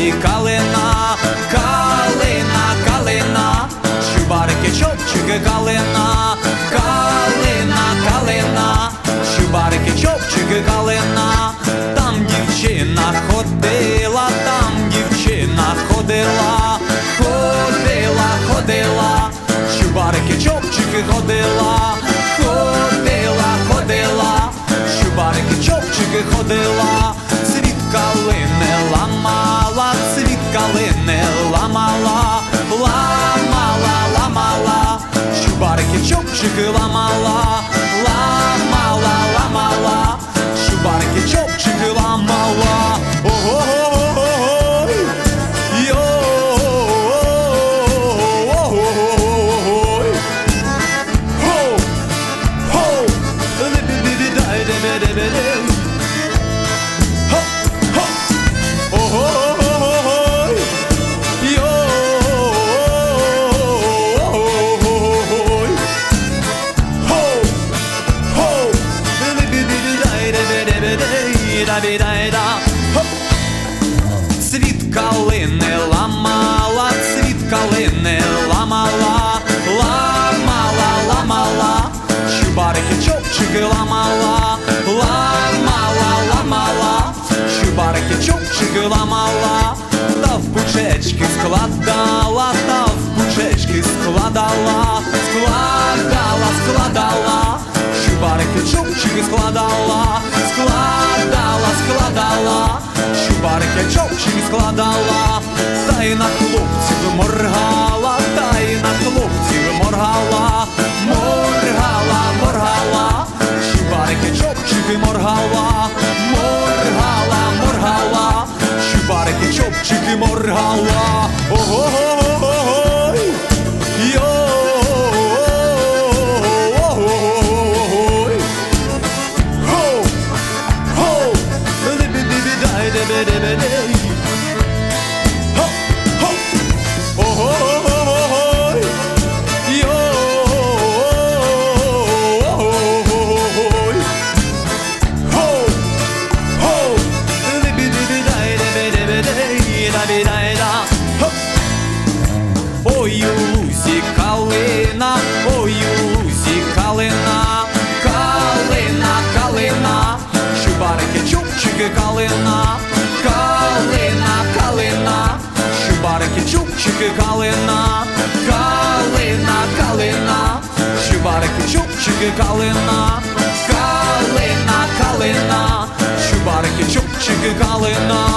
лісі калина, калина, калина, Чубарики, чопчики, калина, калина, калина, Чубарики, чопчики, калина, там дівчина ходила, там дівчина ходила, ходила, ходила, Чубарики, чопчики ходила, ходила, ходила, Чубарики, чопчики ходила. Либі-бі-бі-дай-де-бе-де-бе-де. Хоп! Хоп! Ого-го-го-го-гой. Йой. Хоу! Хоу! Либі-бі-бі-дай-де-бе-де-бе-де. Да-бі-дай-да. Хоп! Цвіт калини ламала, цвіт калини ламала, ламала, ламала, щубарики чопчики ламала, ламала, Складала, та в пучечки складала, складала, складала, щубарики чопчики складала, складала, складала. Щубарики чопчики складала, та й на хлопців моргала, та й на хлопців моргала, моргала, моргала, щубарики чопчики моргала, моргала, моргала, щубарики чопчики моргала. da da da da калина, калина, калина, щубарики, чубчики, калина, калина, калина, щубарики, чубчики, калина, калина, калина, щубарики, чубчики, калина.